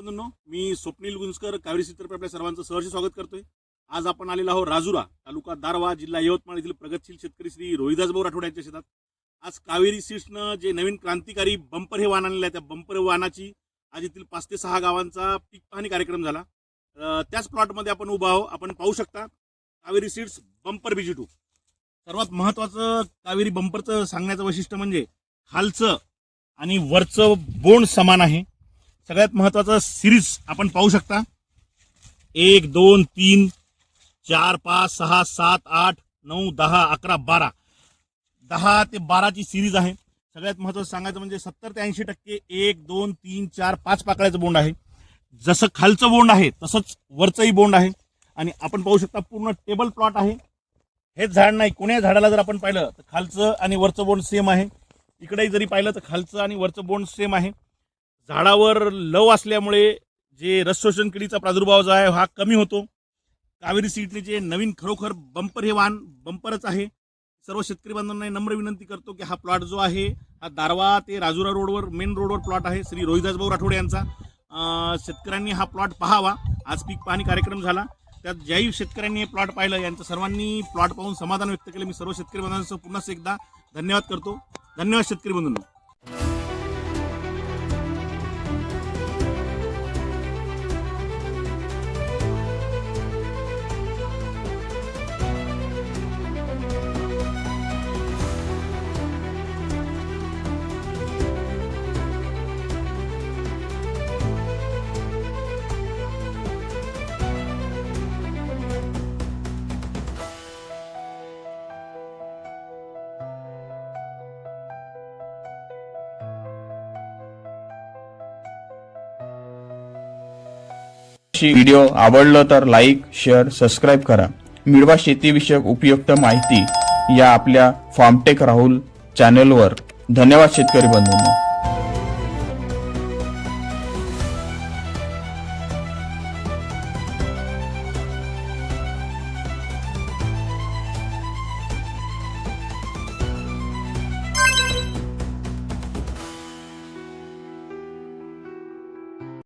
बंधूंनो मी स्वप्नील गुंजकर कावेरी सीतर्फे आपल्या सर्वांचं सहर्ष स्वागत करतोय. आज आपण आलेलो आहोत राजुरा तालुका दारवा जिल्हा यवतमाळ येथील प्रगतशील शेतकरी श्री रोहिदासभाऊ राठोड यांच्या शेतात. आज कावेरी सीड्सनं जे नवीन क्रांतिकारी बंपर हे वाहन आणलेलं आहे त्या बंपर वाहनाची आज येथील पाच ते सहा गावांचा पीक पाहणी कार्यक्रम झाला. त्याच प्लॉटमध्ये आपण उभा आहोत आपण पाहू शकता Kaveri seeds bumper BG two. सर्वात महत्वाचं कावेरी बंपरचं सांगण्याचं वैशिष्ट्य म्हणजे खालचं आणि वरचं बोंड समान आहे. सगळ्यात महत्त्वाचा सिरीज आपण पाहू शकता. एक दोन तीन चार पाच सहा सात आठ नऊ दहा अकरा बारा. दहा ते बाराची सिरीज आहे. सगळ्यात महत्वाचं सांगायचं म्हणजे सत्तर ते ऐंशी टक्के एक दोन तीन चार पाच पाकळ्याचं बोंड आहे. जसं खालचं बोंड आहे तसंच वरचंही बोंड आहे. आणि आपण पाहू शकता पूर्ण टेबल प्लॉट आहे. हेच झाड नाही कोण्या झाडाला जर आपण पाहिलं तर खालचं आणि वरचं बोंड सेम आहे. इकडेही जरी पाहिलं तर खालचं आणि वरचं बोंड सेम आहे. झाडावर लव असल्यामुळे जे रसशोषण किडीचा प्रादुर्भाव जो आहे हा कमी होतो. कावेरी सीटने जे नवीन खरोखर बंपर हे वाहन बंपरच आहे. सर्व शेतकरी बांधवांना नम्र विनंती करतो की हा प्लॉट जो आहे हा दारवा ते राजुरा रोडवर मेन रोडवर प्लॉट आहे. श्री रोहिदासभाऊ राठोड यांचा. शेतकऱ्यांनी हा प्लॉट पाहावा. आज पीक पाहणी कार्यक्रम झाला. त्यात ज्याही शेतकऱ्यांनी हे प्लॉट पाहिलं यांचं सर्वांनी प्लॉट पाहून समाधान व्यक्त केलं. मी सर्व शेतकरी बांधवांचं पुन्हा एकदा धन्यवाद करतो. धन्यवाद शेतकरी बंधूंना. व्हिडिओ आवडलं तर लाईक शेअर सबस्क्राईब करा. मिळवा शेतीविषयक उपयुक्त माहिती या आपल्या फार्मटेक राहुल चॅनलवर धन्यवाद शेतकरी बंधूंनो.